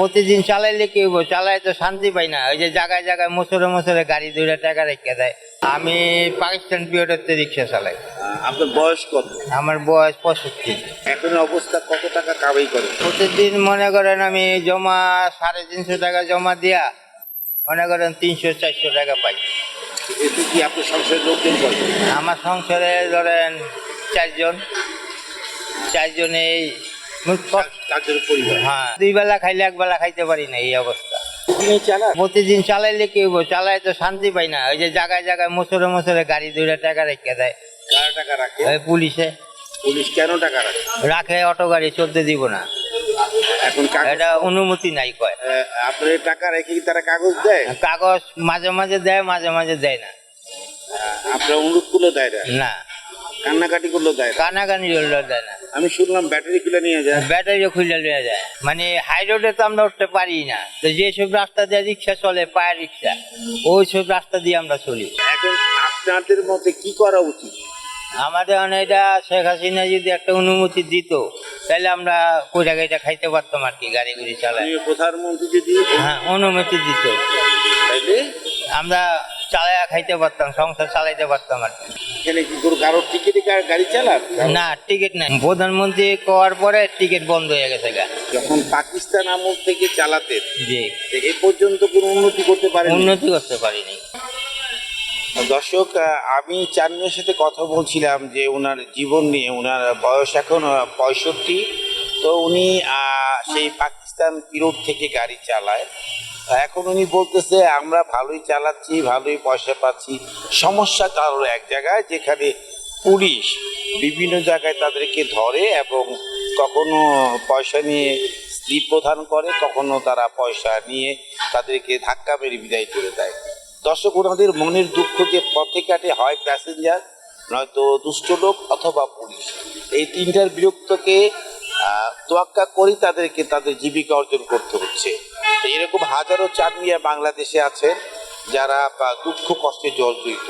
প্রতিদিন চালাইলে কি হইব? চালাই তো শান্তি পাই না। ওই যে জায়গায় জায়গায় মোসরে মোসরে গাড়ি দুইটা টাকা রেখে দেয়। আমি পাকিস্তান পিরিয়ডের রিক্সা চালাই। আপনার বয়স কত? আমার বয়স পঁয়ষট্টি। এখন অবস্থা কত টাকা কামাই করে? প্রতিদিন মনে করেন আমি জমা সাড়ে তিনশো টাকা জমা দিয়া মনে করেন তিনশো চারশো টাকা পাই। এতে কি আপনার সংসারের লোকজন আমার সংসারে ধরেন চারজন। চারজনেই হ্যাঁ। দুই বেলা খাইলে এক বেলা খাইতে পারি না এই অবস্থা। প্রতিদিন চালাইলে কি হইব? চালাই তো শান্তি পাই না। ওই যে জায়গায় জায়গায় মোসরে মোসরে গাড়ি দুইটা টাকা রেখে দেয়। টাকা রাখে? পুলিশে। পুলিশ কেন টাকা রাখে? রাখে অটো গাড়ি চলতে দিব না। এখন এটা অনুমতি নাই কয়। আহ, আপনার টাকা রেখে কি তারা কাগজ দেয়? কাগজ মাঝে মাঝে দেয় মাঝে মাঝে দেয় না। আহ, আপনার অনুরোধ করলে দেয় না? না। কান্নাকাটি করলেও দেয় কানাকানি হইলেও দেয় না। আমি শুনলাম ব্যাটারি খুলে নিয়ে যায়। ব্যাটারিও খুলে নিয়ে যায়। মানে হাই রোডে তো আমরা উঠতে পারি না। তো যেসব রাস্তা দিয়ে রিক্সা চলে পায়ের রিক্সা ওই সব রাস্তা দিয়ে আমরা চলি। এখন আপনাদের মতে কি করা উচিত? আমাদের মানে এটা শেখ হাসিনা যদি একটা অনুমতি দিত তাহলে আমরা কোথা এটা খাইতে পারতাম আর কি গাড়ি গুড়ি চালাই প্রধানমন্ত্রী যদি হ্যাঁ অনুমতি দিত। আমরা চালায়া খাইতে পারতাম সংসার চালাইতে পারতাম আর কি। এখানে কি কোনো কারোর টিকিটে গাড়ি চালান? না টিকিট নাই। প্রধানমন্ত্রী করার পরে টিকিট বন্ধ হয়ে গেছে গা। যখন পাকিস্তান আমল থেকে চালাতেন জি। তো এ পর্যন্ত কোনো উন্নতি করতে পারেন উন্নতি করতে পারিনি। দর্শক আহ, আমি চানমিয়ার সাথে কথা বলছিলাম যে ওনার জীবন নিয়ে ওনার বয়স এখন পঁয়ষট্টি। তো উনি আহ, সেই পাকিস্তান পিরোড থেকে গাড়ি চালায়। এখন উনি বলতেছে, আমরা ভালোই চালাচ্ছি, ভালোই পয়সা পাচ্ছি। সমস্যা কারোর এক জায়গায়, যেখানে পুলিশ বিভিন্ন জায়গায় তাদেরকে ধরে এবং কখনো পয়সা নিয়ে স্ত্রী প্রদান করে, কখনো তারা পয়সা নিয়ে তাদেরকে ধাক্কা মেরে বিদায় করে দেয়। দর্শক, ওনাদের মনের দুঃখকে পথে কাটে, হয় প্যাসেঞ্জার, নয়তো দুষ্ট লোক অথবা পুলিশ। এই তিনটার বিরক্তকে তোয়াক্কা করেই তাদেরকে, তাদের জীবিকা অর্জন করতে হচ্ছে। তো এরকম হাজারো চাটমিয়া বাংলাদেশে আছেন যারা দুঃখ কষ্টে জর্জরিত।